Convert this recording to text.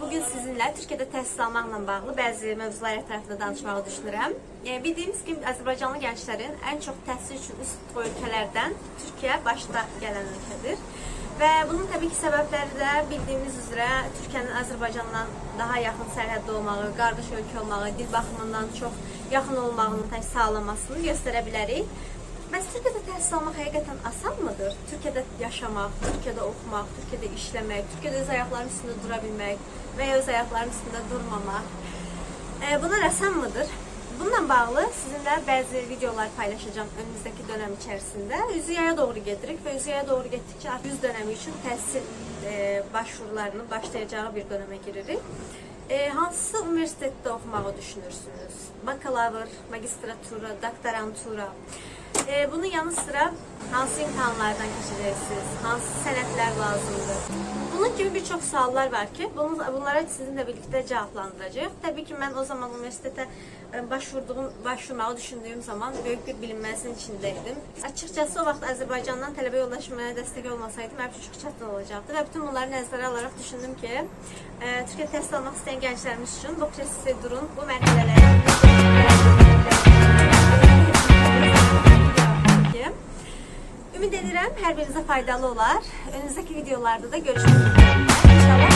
bugün sizinlə Türkiyədə təhsil almaqla bağlı bəzi mövzular ətrafında danışmağı düşünürəm. Yəni, bildiyimiz kimi Azərbaycanlı gənclərin ən çox təhsil üçün üst tutduğu ölkələrdən Türkiyə başda gələn ölkədir. Və bunun təbii ki səbəbləri də bildiyimiz üzrə Türkiyənin Azərbaycandan daha yaxın sərhəddə olmağı, qardaş ölkə olmağı, dil baxımından çox yaxın olmağını sağlamasını göstərə bilərik. Almaq həqiqətən asanmıdır? Türkiyədə yaşamaq, Türkiyədə oxumaq, Türkiyədə işləmək, Türkiyədə öz ayaqlarının üstündə dura bilmək öz ayaqlarının üstündə durmamaq. E, bunlar asanmıdır? Bununla bağlı sizinlə bəzi videolar paylaşacağım önümüzdəki dönem içərisində. Üzüyaya doğru gedirik və üzüyaya doğru getdikcə artıq yüz dönəmi üçün təhsil e, başvurularını başlayacağı bir dönəmə giririk. E, hansı universitetdə oxumağı düşünürsünüz? Bakalavr, magistratura, doktorantura. E, bunun yanı sıra hansı imtahanlardan keçəcəksiniz? Hansı sənədlər lazımdır? Bunun gibi birçok suallar var ki, bunlara sizinle birlikte cevaplandıracağız. Tabii ki ben o zaman üniversitede e, başvurduğum, başvurmağı düşündüğüm zaman büyük bir bilinmezliğin içindeydim. Açıkçası o vaxt Azərbaycandan tələbə yollaşmaya destek olmasaydım üçün çox çətin olacaktı və bütün bunları nəzərə alaraq düşündüm ki, e, Türkiyə təhsil almaq istəyən gənclərimiz üçün bu prosesi durun, bu mərhələləri Hər birinizə faydalı olar. Önümüzdəki videolarda da görüşmək üzere.